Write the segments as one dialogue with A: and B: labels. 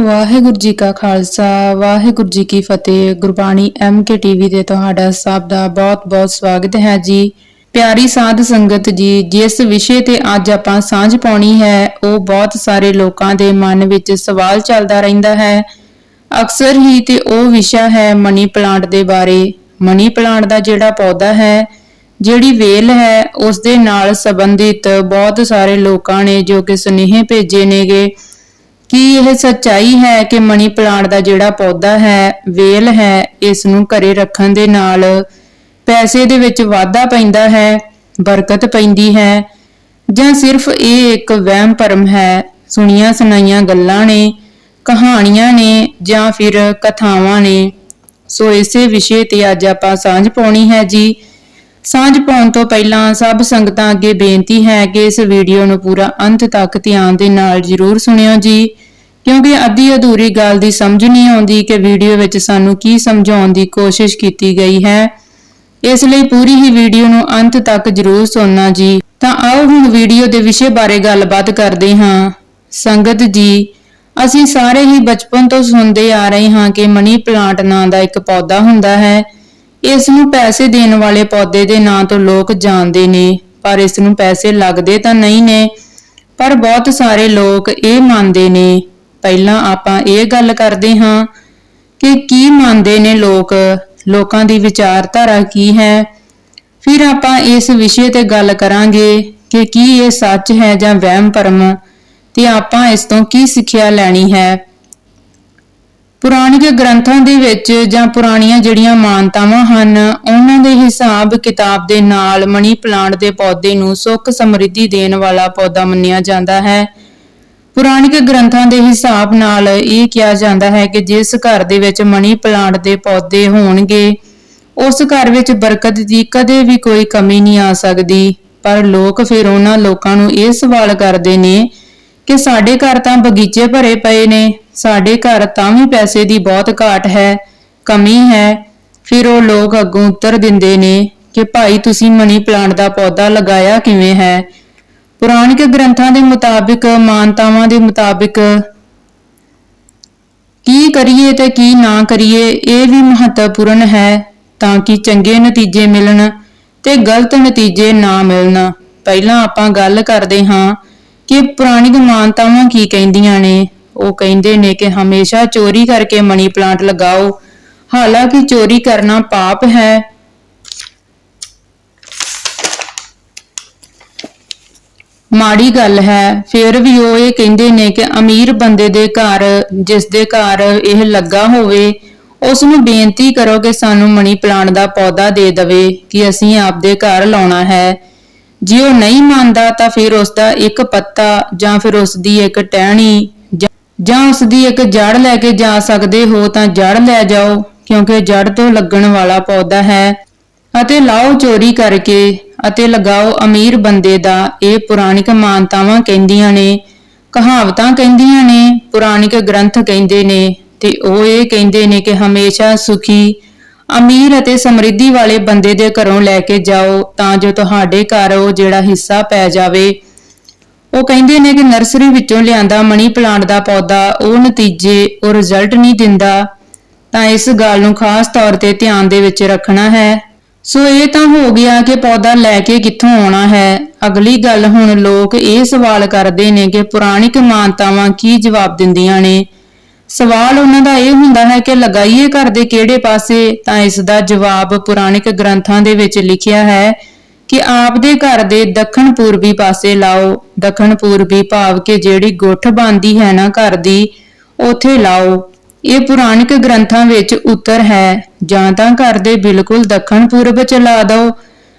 A: ਵਾਹਿਗੁਰੂ ਜੀ ਕਾ ਖਾਲਸਾ, ਵਾਹਿਗੁਰੂ ਜੀ ਕੀ ਫਤਿਹ। Gurbani MK TV ਤੇ ਤੁਹਾਡਾ ਸਭ ਦਾ ਬਹੁਤ-ਬਹੁਤ ਸਵਾਗਤ ਹੈ ਜੀ। ਪਿਆਰੀ ਸਾਧ ਸੰਗਤ ਜੀ, ਜਿਸ ਵਿਸ਼ੇ ਤੇ ਅੱਜ ਆਪਾਂ ਸਾਂਝ ਪਾਉਣੀ ਹੈ, ਉਹ ਬਹੁਤ ਸਾਰੇ ਲੋਕਾਂ ਦੇ ਮਨ ਵਿੱਚ ਸਵਾਲ ਚੱਲਦਾ ਰਹਿੰਦਾ ਹੈ। ਅਕਸਰ ਹੀ ਤੇ ਉਹ ਵਿਸ਼ਾ ਹੈ ਮਨੀ ਪਲਾਂਟ ਦੇ ਬਾਰੇ। ਮਨੀ ਪਲਾਂਟ ਦਾ ਜਿਹੜਾ ਪੌਦਾ ਹੈ, ਜਿਹੜੀ ਵੇਲ ਹੈ ਉਸ ਦੇ ਨਾਲ ਸੰਬੰਧਿਤ ਬਹੁਤ ਸਾਰੇ ਲੋਕਾਂ ਨੇ ਜੋ ਕਿ ਸੁਨੇਹੇ ਭੇਜੇ ਨੇਗੇ। ਕੀ ਇਹ ਸੱਚਾਈ ਹੈ ਕਿ ਮਨੀ ਪਲਾਂਟ ਦਾ ਜਿਹੜਾ ਪੌਦਾ ਹੈ, ਵੇਲ ਹੈ, ਇਸ ਨੂੰ ਘਰੇ ਰੱਖਣ ਦੇ ਨਾਲ ਪੈਸੇ ਦੇ ਵਿੱਚ ਵਾਧਾ ਪੈਂਦਾ ਹੈ, ਬਰਕਤ ਪੈਂਦੀ ਹੈ ਜਾਂ ਸਿਰਫ ਇਹ ਇੱਕ ਵਹਿਮ ਭਰਮ ਹੈ? ਸੁਣੀਆਂ ਸੁਣਾਈਆਂ ਗੱਲਾਂ ਨੇ, ਕਹਾਣੀਆਂ ਨੇ ਜਾਂ ਫਿਰ ਕਥਾਵਾਂ ਨੇ? ਸੋ ਇਸੇ ਵਿਸ਼ੇ ਤੇ ਅੱਜ ਆਪਾਂ ਸਾਂਝ ਪਾਉਣੀ ਹੈ ਜੀ। ਸਾਂਝ ਪਾਉਣ ਤੋਂ ਪਹਿਲਾਂ ਸਭ ਸੰਗਤਾਂ ਅੱਗੇ ਬੇਨਤੀ ਹੈ ਕਿ ਇਸ ਵੀਡੀਓ ਨੂੰ ਪੂਰਾ ਅੰਤ ਤੱਕ ਧਿਆਨ ਦੇ ਨਾਲ ਜਰੂਰ ਸੁਣਿਓ ਜੀ। ਕਿਉਂਕਿ ਅੱਧੀ ਅਧੂਰੀ ਗੱਲ ਦੀ ਸਮਝ ਨਹੀਂ ਆਉਂਦੀ ਕਿ ਵੀਡੀਓ ਵਿੱਚ ਸਾਨੂੰ ਕੀ ਸਮਝਾਉਣ ਦੀ ਕੋਸ਼ਿਸ਼ ਕੀਤੀ ਗਈ ਹੈ। ਇਸ ਲਈ ਪੂਰੀ ਹੀ ਵੀਡੀਓ ਨੂੰ ਅੰਤ ਤੱਕ ਜਰੂਰ ਸੁਣਨਾ ਜੀ। ਤਾਂ ਆਓ ਹੁਣ ਵੀਡੀਓ ਦੇ ਵਿਸ਼ੇ ਬਾਰੇ ਗੱਲਬਾਤ ਕਰਦੇ ਹਾਂ। ਸੰਗਤ ਜੀ, ਅਸੀਂ ਸਾਰੇ ਹੀ ਬਚਪਨ ਤੋਂ ਸੁਣਦੇ ਆ ਰਹੇ ਹਾਂ ਕਿ ਮਨੀ ਪਲਾਂਟ ਨਾਂ ਦਾ ਇੱਕ ਪੌਦਾ ਹੁੰਦਾ ਹੈ। ਇਸ ਨੂੰ ਪੈਸੇ ਦੇਣ ਵਾਲੇ ਪੌਦੇ ਦੇ ਨਾਂ ਤੋਂ ਲੋਕ ਜਾਣਦੇ ਨੇ, ਪਰ ਇਸ ਨੂੰ ਪੈਸੇ ਲੱਗਦੇ ਤਾਂ ਨਹੀਂ ਨੇ। ਪਰ ਬਹੁਤ ਸਾਰੇ ਲੋਕ ਇਹ ਮੰਨਦੇ ਨੇ ਪਹਿਲਾਂ ਆਪਾਂ ਇਹ ਗੱਲ ਕਰਦੇ ਹਾਂ ਕਿ ਕੀ ਮੰਨਦੇ ਨੇ ਲੋਕ, ਲੋਕਾਂ ਦੀ ਵਿਚਾਰਧਾਰਾ ਕੀ ਹੈ? ਫਿਰ ਆਪਾਂ ਇਸ ਵਿਸ਼ੇ ਤੇ ਗੱਲ ਕਰਾਂਗੇ ਕਿ ਕੀ ਇਹ ਸੱਚ ਹੈ ਜਾਂ ਵਹਿਮ ਭਰਮ ਤੇ ਆਪਾਂ ਇਸ ਤੋਂ ਕੀ ਸਿੱਖਿਆ ਲੈਣੀ ਹੈ? ਪੁਰਾਣਿਕ ਗ੍ਰੰਥਾਂ ਦੇ ਵਿੱਚ ਜਾਂ ਪੁਰਾਣੀਆਂ ਜਿਹੜੀਆਂ ਮਾਨਤਾਵਾਂ ਹਨ, ਉਹਨਾਂ ਦੇ ਹਿਸਾਬ ਕਿਤਾਬ ਦੇ ਨਾਲ ਮਨੀ ਪਲਾਂਟ ਦੇ ਪੌਦੇ ਨੂੰ ਸੁੱਖ ਸਮਰਿੱਧੀ ਦੇਣ ਵਾਲਾ ਪੌਦਾ ਮੰਨਿਆ ਜਾਂਦਾ ਹੈ। ਪੁਰਾਣਿਕ ਗ੍ਰੰਥਾਂ ਦੇ ਹਿਸਾਬ ਨਾਲ ਇਹ ਕਿਹਾ ਜਾਂਦਾ ਹੈ ਕਿ ਜਿਸ ਘਰ ਦੇ ਵਿੱਚ ਮਨੀ ਪਲਾਂਟ ਦੇ ਪੌਦੇ ਹੋਣਗੇ, ਉਸ ਘਰ ਵਿੱਚ ਬਰਕਤ ਦੀ ਕਦੇ ਵੀ ਕੋਈ ਕਮੀ ਨਹੀਂ ਆ ਸਕਦੀ। ਪਰ ਲੋਕ ਫਿਰ ਉਹਨਾਂ ਲੋਕਾਂ ਨੂੰ ਇਹ ਸਵਾਲ ਕਰਦੇ ਨੇ ਕਿ ਸਾਡੇ ਘਰ ਤਾਂ ਬਗੀਚੇ ਭਰੇ ਪਏ ਨੇ, ਸਾਡੇ ਘਰ ਤਾਂ ਵੀ ਪੈਸੇ ਦੀ ਬਹੁਤ ਘਾਟ ਹੈ, ਕਮੀ ਹੈ। ਫਿਰ ਉਹ ਲੋਕ ਅੱਗੋਂ ਉੱਤਰ ਦਿੰਦੇ ਨੇ ਕਿ ਭਾਈ ਤੁਸੀਂ ਮਨੀ ਪਲਾਂਟ ਦਾ ਪੌਦਾ ਲਗਾਇਆ ਕਿਵੇਂ ਹੈ? ਪੁਰਾਣਿਕ ਗ੍ਰੰਥਾਂ ਦੇ ਮੁਤਾਬਿਕ, ਮਾਨਤਾਵਾਂ ਦੇ ਮੁਤਾਬਿਕ ਕੀ ਕਰੀਏ ਤੇ ਕੀ ਨਾ ਕਰੀਏ, ਇਹ ਵੀ ਮਹੱਤਵਪੂਰਨ ਹੈ ਤਾਂ ਕਿ ਚੰਗੇ ਨਤੀਜੇ ਮਿਲਣ ਤੇ ਗਲਤ ਨਤੀਜੇ ਨਾ ਮਿਲਣ। ਪਹਿਲਾਂ ਆਪਾਂ ਗੱਲ ਕਰਦੇ ਹਾਂ ਕਿ ਪੁਰਾਣਿਕ ਮਾਨਤਾਵਾਂ ਕੀ ਕਹਿੰਦੀਆਂ ਨੇ। ਉਹ ਕਹਿੰਦੇ ਨੇ ਕਿ ਹਮੇਸ਼ਾ ਚੋਰੀ ਕਰਕੇ ਮਨੀ ਪਲਾਂਟ ਲਗਾਓ। ਹਾਲਾਂਕਿ ਚੋਰੀ ਕਰਨਾ ਪਾਪ ਹੈ ਮਾੜੀ ਗੱਲ ਹੈ। ਫਿਰ ਵੀ ਉਹ ਇਹ ਕਹਿੰਦੇ ਨੇ ਕਿ ਅਮੀਰ ਬੰਦੇ ਦੇ ਘਰ, ਜਿਸ ਦੇ ਘਰ ਇਹ ਲੱਗਾ ਹੋਵੇ ਉਸ ਨੂੰ ਬੇਨਤੀ ਕਰੋ ਕਿ ਸਾਨੂੰ ਮਨੀ ਪਲਾਂਟ ਦਾ ਪੌਦਾ ਦੇ ਦੇਵੇ ਕਿ ਅਸੀਂ ਆਪਦੇ ਘਰ ਲਾਉਣਾ ਹੈ। ਜੇ ਉਹ ਨਹੀਂ ਮੰਨਦਾ ਤਾਂ ਫਿਰ ਉਸ ਦਾ ਇੱਕ ਪੱਤਾ ਜਾਂ ਫਿਰ ਉਸ ਦੀ ਇੱਕ ਟਹਿਣੀ ਜਾਂ- ਜਾਂ ਉਸ ਦੀ ਇੱਕ ਜੜ ਲੈ ਕੇ ਜਾ ਸਕਦੇ ਹੋ ਤਾਂ ਜੜ ਲੈ ਜਾਓ, ਕਿਉਂਕਿ ਜੜ ਤੋਂ ਲੱਗਣ ਵਾਲਾ ਪੌਦਾ ਹੈ। ਅਤੇ ਲਾਓ ਚੋਰੀ ਕਰਕੇ। ਅਤੇ ਲਗਾਓ ਅਮੀਰ ਬੰਦੇ ਦਾ ਇਹ ਪੁਰਾਣਿਕ ਮਾਨਤਾਵਾਂ ਕਹਿੰਦੀਆਂ ਨੇ, ਕਹਾਵਤਾਂ ਕਹਿੰਦੀਆਂ ਨੇ, ਪੁਰਾਣਿਕ ਗ੍ਰੰਥ ਕਹਿੰਦੇ ਨੇ ਤੇ ਉਹ ਇਹ ਕਹਿੰਦੇ ਨੇ ਕਿ ਹਮੇਸ਼ਾ ਸੁਖੀ, ਅਮੀਰ ਅਤੇ ਸਮਰਿੱਧੀ ਵਾਲੇ ਬੰਦੇ ਦੇ ਘਰੋਂ ਲੈ ਕੇ ਜਾਓ ਤਾਂ ਜੋ ਤੁਹਾਡੇ ਘਰ ਉਹ ਜਿਹੜਾ ਹਿੱਸਾ ਪੈ ਜਾਵੇ। ਉਹ ਕਹਿੰਦੇ ਨੇ ਕਿ ਨਰਸਰੀ ਵਿੱਚੋਂ ਲਿਆਂਦਾ ਮਨੀ ਪਲਾਂਟ ਦਾ ਪੌਦਾ, ਉਹ ਨਤੀਜੇ, ਉਹ ਰਿਜ਼ਲਟ ਨਹੀਂ ਦਿੰਦਾ। ਤਾਂ ਇਸ ਗੱਲ ਨੂੰ ਖਾਸ ਤੌਰ ਤੇ ਧਿਆਨ ਦੇ ਵਿੱਚ ਰੱਖਣਾ ਹੈ। ਸੋ ਇਹ ਤਾਂ ਹੋ ਗਿਆ ਕਿ ਪੌਦਾ ਲੈ ਕੇ ਕਿੱਥੋਂ ਆਉਣਾ ਹੈ। ਅਗਲੀ ਗੱਲ ਹੁਣ ਲੋਕ ਇਹ ਸਵਾਲ ਕਰਦੇ ਨੇ ਕਿ ਪੁਰਾਣਿਕ ਮਾਨਤਾਵਾਂ ਕੀ ਜਵਾਬ ਦਿੰਦੀਆਂ ਨੇ। ਸਵਾਲ ਉਹਨਾਂ ਦਾ ਇਹ ਹੁੰਦਾ ਹੈ ਕਿ ਲਗਾਈਏ ਘਰ ਦੇ ਕਿਹੜੇ ਪਾਸੇ ਤਾਂ ਇਸ ਦਾ ਜਵਾਬ ਪੁਰਾਣਿਕ ਗ੍ਰੰਥਾਂ ਦੇ ਵਿੱਚ ਲਿਖਿਆ ਹੈ ਕਿ ਆਪ ਦੇ ਘਰ ਦੇ ਦੱਖਣ ਪੂਰਬੀ ਪਾਸੇ ਲਾਓ। ਦੱਖਣ ਪੂਰਬੀ ਭਾਵ ਕਿ ਜਿਹੜੀ ਗੁੱਠ ਬਣਦੀ ਹੈ ਨਾ ਘਰ ਦੀ, ਉਥੇ ਲਾਓ। ਇਹ ਪੁਰਾਣਿਕ ਗ੍ਰੰਥਾਂ ਵਿੱਚ ਉੱਤਰ ਹੈ, ਜਾਂ ਤਾਂ ਘਰ ਦੇ ਬਿਲਕੁਲ ਦੱਖਣ ਪੂਰਬ ਚਲਾ ਲਾ ਦਿਓ,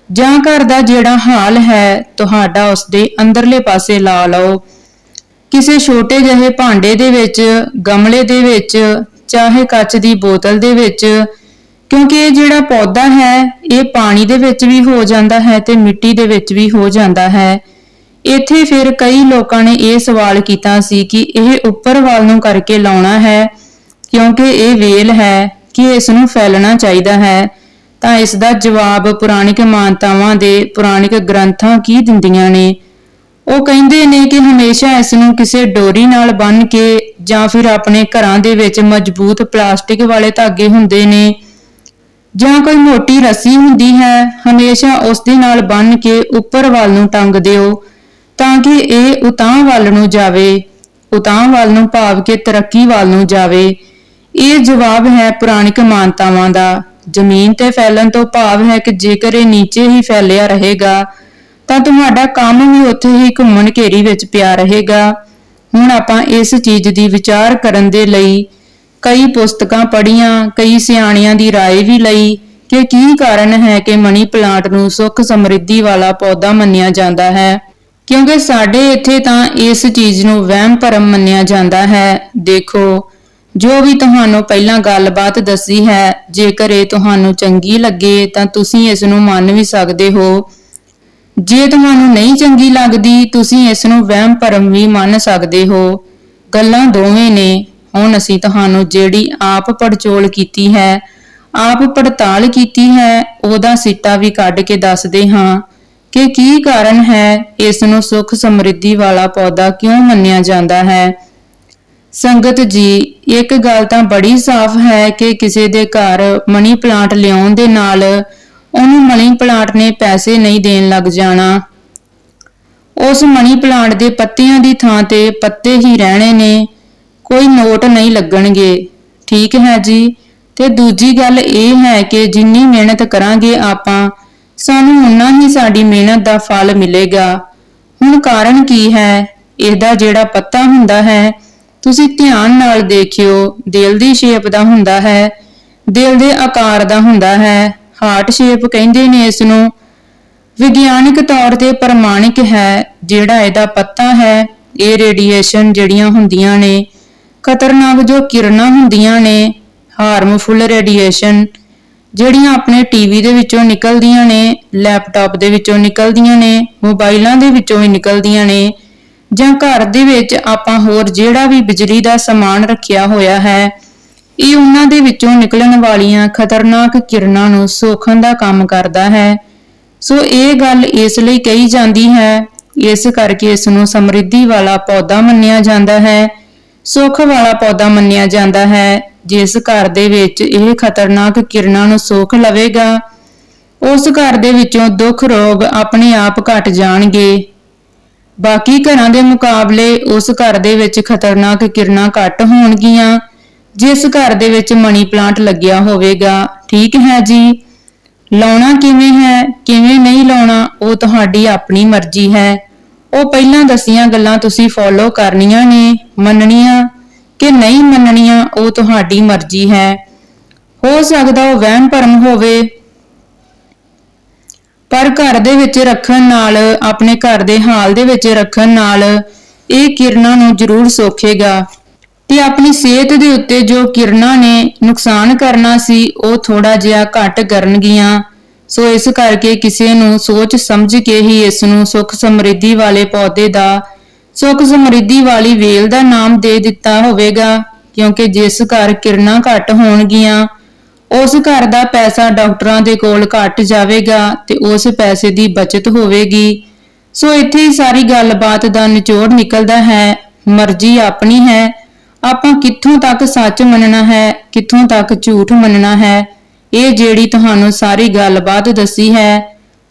A: ਜਾਂ ਘਰ ਦਾ ਜਿਹੜਾ ਹਾਲ ਹੈ, ਤੁਹਾਡਾ ਉਸ ਦੇ ਅੰਦਰਲੇ ਪਾਸੇ ਲਾ ਲਓ। ਕਿਸੇ ਛੋਟੇ ਜਿਹੇ ਭਾਂਡੇ ਦੇ ਵਿੱਚ, ਗਮਲੇ ਦੇ ਵਿੱਚ, ਚਾਹੇ ਕੱਚ ਦੀ ਬੋਤਲ ਦੇ ਵਿੱਚ, ਕਿਉਂਕਿ ਇਹ ਜਿਹੜਾ ਪੌਦਾ ਹੈ, ਇਹ ਪਾਣੀ ਦੇ ਵਿੱਚ ਵੀ ਹੋ ਜਾਂਦਾ ਹੈ ਤੇ ਮਿੱਟੀ ਦੇ ਵਿੱਚ ਵੀ ਹੋ ਜਾਂਦਾ ਹੈ। ਇੱਥੇ ਫਿਰ ਕਈ ਲੋਕਾਂ ਨੇ ਇਹ ਸਵਾਲ ਕੀਤਾ ਸੀ ਕਿ ਇਹ ਉੱਪਰ ਵੱਲ ਨੂੰ ਕਰਕੇ ਲਾਉਣਾ ਹੈ ਕਿਉਂਕਿ ਇਹ ਵੇਲ ਹੈ ਕਿ ਇਸ ਨੂੰ ਫੈਲਣਾ ਚਾਹੀਦਾ ਹੈ, ਤਾਂ ਇਸ ਦਾ ਜਵਾਬ ਪੁਰਾਣਿਕ ਮਾਨਤਾਵਾਂ ਦੇ ਪੁਰਾਣਿਕ ਗ੍ਰੰਥਾਂ ਕੀ ਦਿੰਦੀਆਂ ਨੇ? ਉਹ ਕਹਿੰਦੇ ਨੇ ਕਿ ਹਮੇਸ਼ਾ ਇਸ ਨੂੰ ਕਿਸੇ ਡੋਰੀ ਨਾਲ ਬੰਨ੍ਹ ਕੇ ਜਾਂ ਫਿਰ ਆਪਣੇ ਘਰਾਂ ਦੇ ਵਿੱਚ ਮਜ਼ਬੂਤ ਪਲਾਸਟਿਕ ਵਾਲੇ ਧਾਗੇ ਹੁੰਦੇ ਨੇ, ਜਾਂ ਕੋਈ ਮੋਟੀ ਰੱਸੀ ਹੁੰਦੀ ਹੈ, ਹਮੇਸ਼ਾ ਉਸ ਦੇ ਨਾਲ ਬੰਨ੍ਹ ਕੇ ਉੱਪਰ ਵੱਲ ਨੂੰ ਟੰਗ ਦਿਓ, ਤਾਂ ਕਿ ਇਹ ਉਤਾਂਹ ਵੱਲ ਨੂੰ ਜਾਵੇ, ਉਤਾਂਹ ਵੱਲ ਨੂੰ ਭਾਵ ਕਿ ਤਰੱਕੀ ਵੱਲ ਨੂੰ ਜਾਵੇ। ਇਹ ਜਵਾਬ ਹੈ ਪੁਰਾਣਿਕ ਮਾਨਤਾਵਾਂ ਦਾ ਜ਼ਮੀਨ ਤੇ ਫੈਲਣ ਤੋਂ ਭਾਵ ਹੈ ਕਿ ਜੇਕਰ ਇਹ ਨੀਚੇ ਹੀ ਫੈਲਿਆ ਰਹੇਗਾ ਤਾਂ ਤੁਹਾਡਾ ਕੰਮ ਵੀ ਉੱਥੇ ਹੀ ਘੁੰਮਣ ਘੇਰੀ ਵਿੱਚ ਪਿਆ ਰਹੇਗਾ ਹੁਣ ਆਪਾਂ ਇਸ ਚੀਜ਼ ਦੀ ਵਿਚਾਰ ਕਰਨ ਦੇ ਲਈ ਕਈ ਪੁਸਤਕਾਂ ਪੜ੍ਹੀਆਂ ਕਈ ਸਿਆਣਿਆਂ ਦੀ رائے ਵੀ ਲਈ ਕਿ ਕੀ ਕਾਰਨ ਹੈ ਕਿ ਮਨੀ ਪਲਾਂਟ ਨੂੰ ਸੁੱਖ ਸਮਰਿੱਧੀ ਵਾਲਾ ਪੌਦਾ ਮੰਨਿਆ ਜਾਂਦਾ ਹੈ ਕਿਉਂਕਿ ਸਾਡੇ ਇੱਥੇ ਤਾਂ ਇਸ ਚੀਜ਼ ਨੂੰ ਵਹਿਮ ਭਰਮ ਮੰਨਿਆ ਜਾਂਦਾ ਹੈ ਦੇਖੋ ਜੋ ਵੀ ਤੁਹਾਨੂੰ ਪਹਿਲਾਂ ਗੱਲਬਾਤ ਦੱਸੀ ਹੈ, ਜੇਕਰ ਇਹ ਤੁਹਾਨੂੰ ਚੰਗੀ ਲੱਗੇ, ਤਾਂ ਤੁਸੀਂ ਇਸ ਨੂੰ ਮੰਨ ਵੀ ਸਕਦੇ ਹੋ। ਜੇ ਤੁਹਾਨੂੰ ਨਹੀਂ ਚੰਗੀ ਲੱਗਦੀ, ਤੁਸੀਂ ਇਸ ਨੂੰ ਵਹਿਮ ਭਰਮ ਵੀ ਮੰਨ ਸਕਦੇ ਹੋ। ਗੱਲਾਂ ਦੋਵੇਂ ਨੇ। ਹੁਣ ਅਸੀਂ ਤੁਹਾਨੂੰ ਜਿਹੜੀ ਆਪ ਪੜਚੋਲ ਕੀਤੀ ਹੈ, ਆਪ ਪੜਤਾਲ ਕੀਤੀ ਹੈ, ਉਹਦਾ ਸਿੱਟਾ ਵੀ ਕੱਢ ਕੇ ਦੱਸਦੇ ਹਾਂ ਕਿ ਕੀ ਕਾਰਨ ਹੈ, ਇਸ ਨੂੰ ਸੁੱਖ ਸਮਰਿੱਧੀ ਵਾਲਾ ਪੌਦਾ ਕਿਉਂ ਮੰਨਿਆ ਜਾਂਦਾ ਹੈ। ਸੰਗਤ ਜੀ, ਇੱਕ ਗੱਲ ਤਾਂ ਬੜੀ ਸਾਫ਼ ਹੈ ਕਿ ਕਿਸੇ ਦੇ ਘਰ ਮਨੀ ਪਲਾਂਟ ਲਿਆਉਣ ਦੇ ਨਾਲ ਉਹਨੂੰ ਮਨੀ ਪਲਾਂਟ ਨੇ ਪੈਸੇ ਨਹੀਂ ਦੇਣ ਲੱਗ ਜਾਣਾ। ਉਸ ਮਨੀ ਪਲਾਂਟ ਦੇ ਪੱਤਿਆਂ ਦੀ ਥਾਂ ਤੇ ਪੱਤੇ ਹੀ ਰਹਿਣੇ ਨੇ, ਕੋਈ ਨੋਟ ਨਹੀਂ ਲੱਗਣਗੇ। ਠੀਕ ਹੈ ਜੀ? ਤੇ ਦੂਜੀ ਗੱਲ ਇਹ ਹੈ ਕਿ ਜਿੰਨੀ ਮਿਹਨਤ ਕਰਾਂਗੇ ਆਪਾਂ, ਸਾਨੂੰ ਉਨਾ ਹੀ ਸਾਡੀ ਮਿਹਨਤ ਦਾ ਫਲ ਮਿਲੇਗਾ। ਹੁਣ ਕਾਰਨ ਕੀ ਹੈ? ਇਹਦਾ ਜਿਹੜਾ ਪੱਤਾ ਹੁੰਦਾ ਹੈ ਤੁਸੀਂ ਧਿਆਨ ਨਾਲ ਦੇਖਿਓ, ਦਿਲ ਦੀ ਸ਼ੇਪ ਦਾ ਹੁੰਦਾ ਹੈ, ਦਿਲ ਦੇ ਆਕਾਰ ਦਾ ਹੁੰਦਾ ਹੈ ਹਾਰਟ ਸ਼ੇਪ ਕਹਿੰਦੇ ਨੇ ਇਸ ਨੂੰ ਵਿਗਿਆਨਿਕ ਤੌਰ ਤੇ ਪ੍ਰਮਾਣਿਕ ਹੈ, ਜਿਹੜਾ ਇਹਦਾ ਪਤਾ ਹੈ, ਇਹ ਰੇਡੀਏਸ਼ਨ ਜਿਹੜੀਆਂ ਹੁੰਦੀਆਂ ਨੇ, ਖਤਰਨਾਕ ਜੋ ਕਿਰਨਾਂ ਹੁੰਦੀਆਂ ਨੇ ਹਾਰਮਫੁਲ ਰੇਡੀਏਸ਼ਨ ਜਿਹੜੀਆਂ ਆਪਣੇ ਟੀਵੀ ਦੇ ਵਿੱਚੋਂ ਨਿਕਲਦੀਆਂ ਨੇ ਲੈਪਟਾਪ ਦੇ ਵਿੱਚੋਂ ਨਿਕਲਦੀਆਂ ਨੇ, ਮੋਬਾਈਲਾਂ ਦੇ ਵਿੱਚੋਂ ਵੀ ਨਿਕਲਦੀਆਂ ਨੇ ਜਾਂ ਘਰ ਦੇ ਵਿੱਚ ਆਪਾਂ ਹੋਰ ਜਿਹੜਾ ਵੀ ਬਿਜਲੀ ਦਾ ਸਮਾਨ ਰੱਖਿਆ ਹੋਇਆ ਹੈ, ਇਹ ਉਹਨਾਂ ਦੇ ਵਿੱਚੋਂ ਨਿਕਲਣ ਵਾਲੀਆਂ ਖਤਰਨਾਕ ਕਿਰਨਾਂ ਨੂੰ ਸੋਖਣ ਦਾ ਕੰਮ ਕਰਦਾ ਹੈ। ਸੋ ਇਹ ਗੱਲ ਇਸ ਲਈ ਕਹੀ ਜਾਂਦੀ ਹੈ, ਇਸ ਕਰਕੇ ਇਸ ਨੂੰ ਸਮਰਿੱਧੀ ਵਾਲਾ ਪੌਦਾ ਮੰਨਿਆ ਜਾਂਦਾ ਹੈ, ਸੁੱਖ ਵਾਲਾ ਪੌਦਾ ਮੰਨਿਆ ਜਾਂਦਾ ਹੈ, ਜਿਸ ਘਰ ਦੇ ਵਿੱਚ ਇਹ ਖਤਰਨਾਕ ਕਿਰਨਾਂ ਨੂੰ ਸੋਖ ਲਵੇਗਾ। ਉਸ ਘਰ ਦੇ ਵਿੱਚੋਂ ਦੁੱਖ ਰੋਗ ਆਪਣੇ ਆਪ ਘਟ ਜਾਣਗੇ। ਬਾਕੀ ਘਰਾਂ ਦੇ ਮੁਕਾਬਲੇ ਉਸ ਘਰ ਦੇ ਵਿੱਚ ਖਤਰਨਾਕ ਕਿਰਨਾਂ ਘੱਟ ਹੋਣਗੀਆਂ, ਜਿਸ ਘਰ ਦੇ ਵਿੱਚ ਮਨੀ ਪਲਾਂਟ ਲੱਗਿਆ ਹੋਵੇਗਾ। ਠੀਕ ਹੈ ਜੀ? ਲਾਉਣਾ ਕਿਵੇਂ ਹੈ, ਕਿਵੇਂ ਨਹੀਂ ਲਾਉਣਾ, ਉਹ ਤੁਹਾਡੀ ਆਪਣੀ ਮਰਜ਼ੀ ਹੈ। ਉਹ ਪਹਿਲਾਂ ਦਸੀਆਂ ਗੱਲਾਂ ਤੁਸੀਂ ਫੋਲੋ ਕਰਨੀਆਂ ਨੇ, ਮੰਨਣੀਆਂ ਕਿ ਨਹੀਂ ਮੰਨਣੀਆਂ, ਉਹ ਤੁਹਾਡੀ ਮਰਜ਼ੀ ਹੈ। ਹੋ ਸਕਦਾ ਉਹ ਵਹਿਮ ਭਰਮ ਹੋਵੇ ਪਰ ਘਰ ਦੇ ਵਿੱਚ ਰੱਖਣ ਨਾਲ, ਆਪਣੇ ਘਰ ਦੇ ਹਾਲ ਦੇ ਵਿੱਚ ਰੱਖਣ ਨਾਲ ਇਹ ਕਿਰਨਾਂ ਨੂੰ ਜ਼ਰੂਰ ਸੋਖੇਗਾ। ਤੇ ਆਪਣੀ ਸਿਹਤ ਦੇ ਉੱਤੇ ਜੋ ਕਿਰਨਾਂ ਨੇ ਨੁਕਸਾਨ ਕਰਨਾ ਸੀ, ਉਹ ਥੋੜਾ ਜਿਹਾ ਘੱਟ ਕਰਨਗੀਆਂ। ਸੋ ਇਸ ਕਰਕੇ ਕਿਸੇ ਨੂੰ ਸੋਚ ਸਮਝ ਕੇ ਹੀ ਇਸ ਨੂੰ ਸੁੱਖ ਸਮਰਿੱਧੀ ਵਾਲੇ ਪੌਦੇ ਦਾ, ਸੁੱਖ ਸਮਰਿੱਧੀ ਵਾਲੀ ਵੇਲ ਦਾ ਨਾਮ ਦੇ ਦਿੱਤਾ ਹੋਵੇਗਾ। ਕਿਉਂਕਿ ਜਿਸ ਘਰ ਕਿਰਨਾਂ ਘੱਟ ਹੋਣਗੀਆਂ ਉਸ ਘਰ ਦਾ ਪੈਸਾ ਡਾਕਟਰਾਂ ਦੇ ਕੋਲ ਘਟ ਜਾਵੇਗਾ ਤੇ ਉਸ ਪੈਸੇ ਦੀ ਬਚਤ ਹੋਵੇਗੀ ਸੋ ਇੱਥੇ ਹੀ ਸਾਰੀ ਗੱਲਬਾਤ ਦਾ ਨਿਚੋੜ ਨਿਕਲਦਾ ਹੈ ਮਰਜ਼ੀ ਆਪਣੀ ਹੈ ਆਪਾਂ ਕਿੱਥੋਂ ਤੱਕ ਸੱਚ ਮੰਨਣਾ ਹੈ ਕਿੱਥੋਂ ਤੱਕ ਝੂਠ ਮੰਨਣਾ ਹੈ ਇਹ ਜਿਹੜੀ ਤੁਹਾਨੂੰ ਸਾਰੀ ਗੱਲਬਾਤ ਦੱਸੀ ਹੈ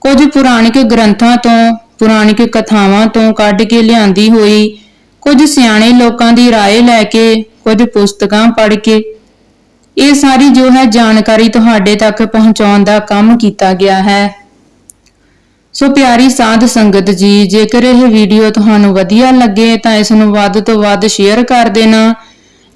A: ਕੁਝ ਪੁਰਾਣਿਕ ਗ੍ਰੰਥਾਂ ਤੋਂ ਪੁਰਾਣਿਕ ਕਥਾਵਾਂ ਤੋਂ ਕੱਢ ਕੇ ਲਿਆਂਦੀ ਹੋਈ ਕੁਝ ਸਿਆਣੇ ਲੋਕਾਂ ਦੀ رائے ਲੈ ਕੇ ਕੁਝ ਪੁਸਤਕਾਂ ਪੜ੍ਹ ਕੇ ਇਹ ਸਾਰੀ ਜੋ ਹੈ ਜਾਣਕਾਰੀ ਤੁਹਾਡੇ ਤੱਕ ਪਹੁੰਚਾਉਣ ਦਾ ਕੰਮ ਕੀਤਾ ਗਿਆ ਹੈ। ਸੋ ਪਿਆਰੀ ਸਾਧ ਸੰਗਤ ਜੀ, ਜੇਕਰ ਇਹ ਵੀਡੀਓ ਤੁਹਾਨੂੰ ਵਧੀਆ ਲੱਗੇ ਤਾਂ ਇਸ ਨੂੰ ਵੱਧ ਤੋਂ ਵੱਧ ਸ਼ੇਅਰ ਕਰ ਦੇਣਾ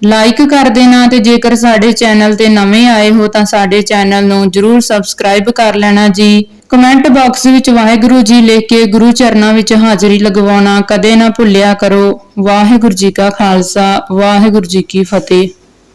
A: ਲਾਈਕ ਕਰ ਦੇਣਾ ਤੇ ਜੇਕਰ ਸਾਡੇ ਚੈਨਲ ਤੇ ਨਵੇਂ ਆਏ ਹੋ ਤਾਂ ਸਾਡੇ ਚੈਨਲ ਨੂੰ ਜਰੂਰ ਸਬਸਕ੍ਰਾਈਬ ਕਰ ਲੈਣਾ ਜੀ। ਕਮੈਂਟ ਬਾਕਸ ਵਿੱਚ ਵਾਹਿਗੁਰੂ ਜੀ ਲਿਖ ਕੇ ਗੁਰੂ ਚਰਨਾਂ ਵਿੱਚ ਹਾਜ਼ਰੀ ਲਗਵਾਉਣਾ ਕਦੇ ਨਾ ਭੁੱਲਿਆ ਕਰੋ। ਵਾਹਿਗੁਰੂ ਜੀ ਕਾ ਖਾਲਸਾ, ਵਾਹਿਗੁਰੂ ਜੀ ਕੀ ਫਤਿਹ।